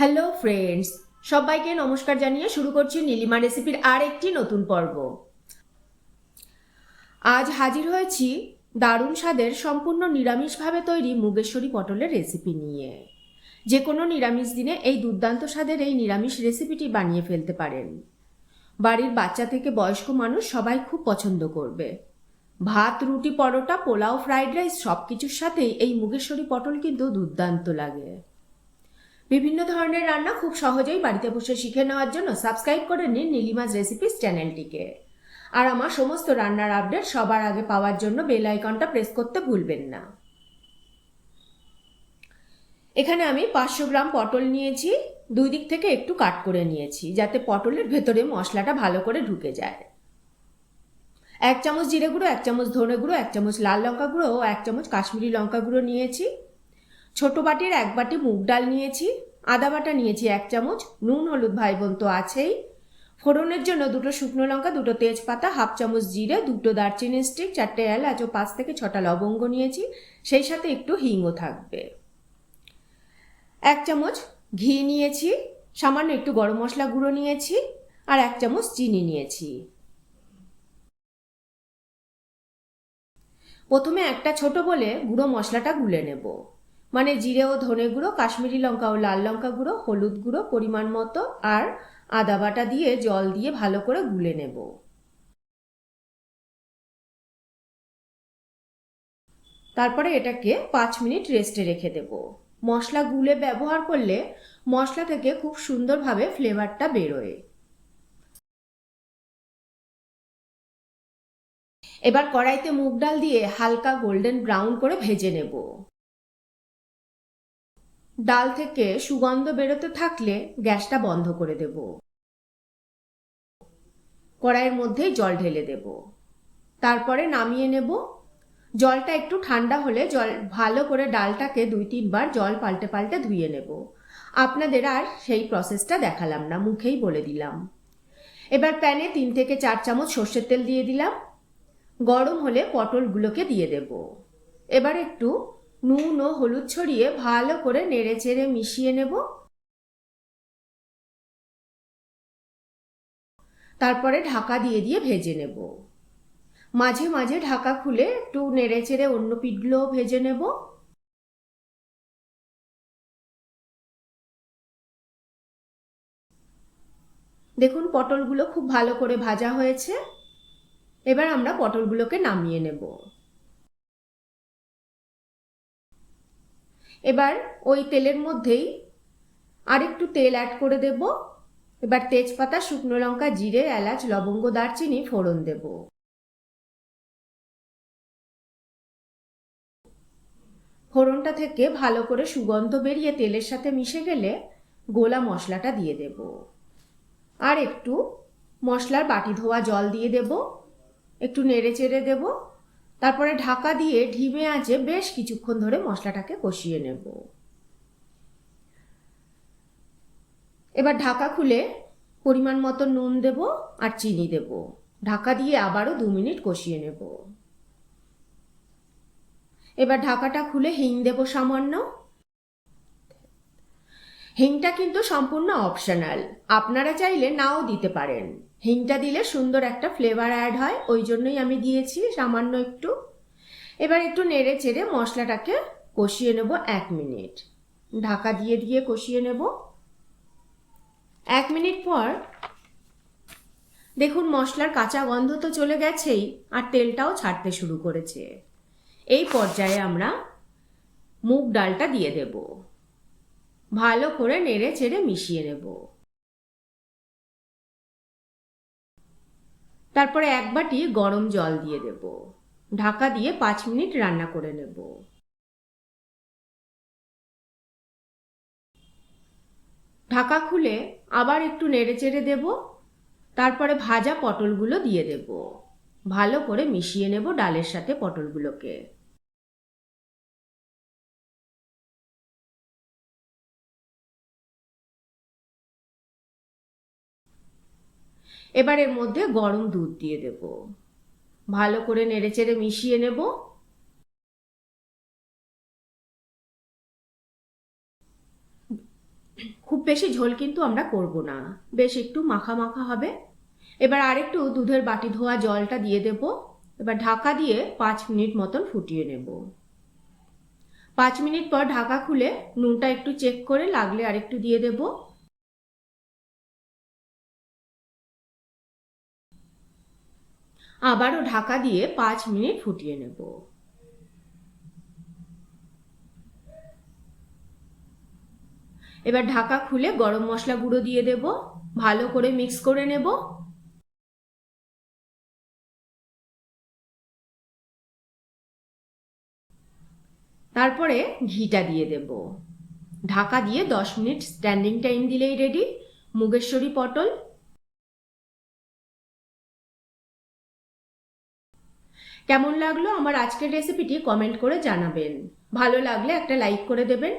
Hello friends সবাইকে নমস্কার জানিয়ে শুরু করছি নীলিমা রেসিপির আর একটি নতুন পর্ব। আজ হাজির হয়েছি দারুণ স্বাদের সম্পূর্ণ নিরামিষভাবে তৈরি মুগেশ্বরী পটলের রেসিপি নিয়ে। যে কোনো নিরামিষ দিনে এই দুর্দান্ত স্বাদের এই নিরামিষ রেসিপিটি বানিয়ে ফেলতে পারেন। বাড়ির বাচ্চা থেকে বয়স্ক মানুষ সবাই খুব পছন্দ করবে। ভাত, রুটি, পরোটা, পোলাও, ফ্রাইড রাইস সব কিছুর সাথেই এই মুগেশ্বরী পটল কিন্তু দুর্দান্ত লাগে। বিভিন্ন ধরনের রান্না খুব সহজেই বাড়িতে বসে শিখে নেওয়ার জন্য সাবস্ক্রাইব করে নিন নীলিমাজ রেসিপিস চ্যানেলটিকে। আর আমার সমস্ত রান্নার আপডেট সবার আগে পাওয়ার জন্য বেল আইকনটা প্রেস করতে ভুলবেন না। এখানে আমি পাঁচশো গ্রাম পটল নিয়েছি, দুই দিক থেকে একটু কাট করে নিয়েছি, যাতে পটলের ভেতরে মশলাটা ভালো করে ঢুকে যায়। এক চামচ জিরে গুঁড়ো, এক চামচ ধনে গুঁড়ো, এক চামচ লাল লঙ্কা গুঁড়ো ও এক চামচ কাশ্মীরি লঙ্কা গুঁড়ো নিয়েছি। ছোট বাটির এক বাটি মুগ ডাল নিয়েছি, আদা বাটা নিয়েছি এক চামচ, নুন, হলুদ ভাই বোন তো আছেই। ফোড়নের জন্য দুটো শুকনো লঙ্কা, দুটো তেজপাতা, হাফ চামচ জিরে, দুটো দারচিনি স্টিক চারটে এলাচ ও পাঁচ থেকে ছটা লবঙ্গ নিয়েছি, সেই সাথে একটু হিংও থাকবে। এক চামচ ঘি নিয়েছি, সামান্য একটু গরম মশলা গুঁড়ো নিয়েছি আর এক চামচ চিনি নিয়েছি। প্রথমে একটা ছোট বলে গুঁড়ো মশলাটা গুলে নেব। মানে জিরে ও ধনে গুঁড়ো, কাশ্মীরি লঙ্কা ও লাল লঙ্কা গুঁড়ো, হলুদ গুঁড়ো পরিমাণ মতো, আর আদা বাটা দিয়ে জল দিয়ে ভালো করে গুলে নেব। তারপরে এটাকে পাঁচ মিনিট রেস্টে রেখে দেব। মশলা গুলে ব্যবহার করলে মশলা থেকে খুব সুন্দরভাবে ফ্লেভারটা বেরোয়। এবার কড়াইতে মুগ ডাল দিয়ে হালকা গোল্ডেন ব্রাউন করে ভেজে নেব। ডাল থেকে সুগন্ধ বেরোতে থাকলে গ্যাসটা বন্ধ করে দেব। কড়াইয়ের মধ্যে জল ঢেলে দেব। তারপরে নামিয়ে নেব। জলটা একটু ঠান্ডা হলে জল, ভালো করে ডালটাকে দুই তিনবার জল পাল্টে পাল্টে ধুয়ে নেব। আপনাদের আর সেই প্রসেসটা দেখালাম না, মুখেই বলে দিলাম। এবার প্যানে তিন থেকে চার চামচ সর্ষের তেল দিয়ে দিলাম। গরম হলে পটলগুলোকে দিয়ে দেব। এবার একটু নুন ও হলুদ ছড়িয়ে ভালো করে নেড়ে চেড়ে মিশিয়ে নেব। তারপরে ঢাকা দিয়ে দিয়ে ভেজে নেব। মাঝে মাঝে ঢাকা খুলে একটু নেড়ে চেড়ে অন্য পিঠগুলোও ভেজে নেব। দেখুন, পটলগুলো খুব ভালো করে ভাজা হয়েছে। এবার আমরা পটলগুলোকে নামিয়ে নেব। এবার ওই তেলের মধ্যেই আরেকটু তেল অ্যাড করে দেব। এবার তেজপাতা, শুকনো লঙ্কা, জিরে, এলাচ, লবঙ্গ, দারচিনি, ফোড়ন দেব। ফোড়নটা থেকে ভালো করে সুগন্ধ বেরিয়ে তেলের সাথে মিশে গেলে গোলা মশলাটা দিয়ে দেব। আর একটু মশলার বাটি ধোয়া জল দিয়ে দেব। একটু নেড়ে চেড়ে দেব। তারপরে ঢাকা দিয়ে ঢিমে আঁচে বেশ কিছুক্ষণ ধরে মশলাটাকে কষিয়ে নেব। এবার ঢাকা খুলে পরিমাণ মতো নুন দেব আর চিনি দেব। ঢাকা দিয়ে আবারও দু মিনিট কষিয়ে নেব। এবার ঢাকাটা খুলে হিং দেব সামান্য। হিংটা কিন্তু সম্পূর্ণ অপশনাল। আপনারা চাইলে নাও দিতে পারেন। হিংটা দিলে সুন্দর একটা ফ্লেভার অ্যাড হয়, ওই জন্যই আমি দিয়েছি, সামান্য একটু। এবার একটু নেড়ে চেড়ে মশলাটাকে কষিয়ে নেব এক মিনিট। ঢাকা দিয়ে দিয়ে কষিয়ে নেব। এক মিনিট পর, দেখুন মশলার কাঁচা গন্ধ তো চলে গেছেই, আর তেলটাও ছাড়তে শুরু করেছে। এই পর্যায়ে আমরা মুগ ডালটা দিয়ে দেব। ভালো করে নেড়ে চেড়ে মিশিয়ে নেব। তারপরে এক বাটি গরম জল দিয়ে দেব। ঢাকা দিয়ে পাঁচ মিনিট রান্না করে নেব। ঢাকা খুলে আবার একটু নেড়ে চেড়ে দেব। তারপরে ভাজা পটলগুলো দিয়ে দেব। ভালো করে মিশিয়ে নেব ডালের সাথে পটলগুলোকে। এবার এর মধ্যে গরম দুধ দিয়ে দেব। ভালো করে নেড়েচেড়ে মিশিয়ে নেব। খুব বেশি ঝোল কিন্তু আমরা করব না। বেশ একটু মাখা মাখা হবে। এবার আরেকটু দুধের বাটি ধোয়া জলটা দিয়ে দেব। এবার ঢাকা দিয়ে পাঁচ মিনিট মতন ফুটিয়ে নেব। পাঁচ মিনিট পর ঢাকা খুলে নুনটা একটু চেক করে লাগলে আরেকটু দিয়ে দেব। আবারও ঢাকা দিয়ে পাঁচ মিনিট ফুটিয়ে নেব। এবার ঢাকা খুলে গরম মশলা গুঁড়ো দিয়ে দেব, ভালো করে মিক্স করে নেব। তারপরে ঘিটা দিয়ে দেব। ঢাকা দিয়ে দশ মিনিট স্ট্যান্ডিং টাইম দিলেই রেডি। মুগেশ্বরী পটল কেমন লাগল আমার আজকের রেসিপিটি কমেন্ট করে জানাবেন। ভালো লাগলে একটা লাইক করে দেবেন।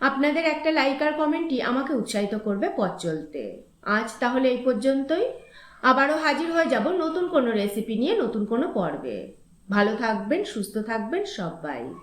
আপনাদের একটা লাইক আর কমেন্টই আমাকে উৎসাহিত করবে পথ চলতে। আজ তাহলে এই পর্যন্তই। আবারও হাজির হয়ে যাব নতুন কোনো রেসিপি নিয়ে নতুন কোনো পর্বে। ভালো থাকবেন, সুস্থ থাকবেন সবাই।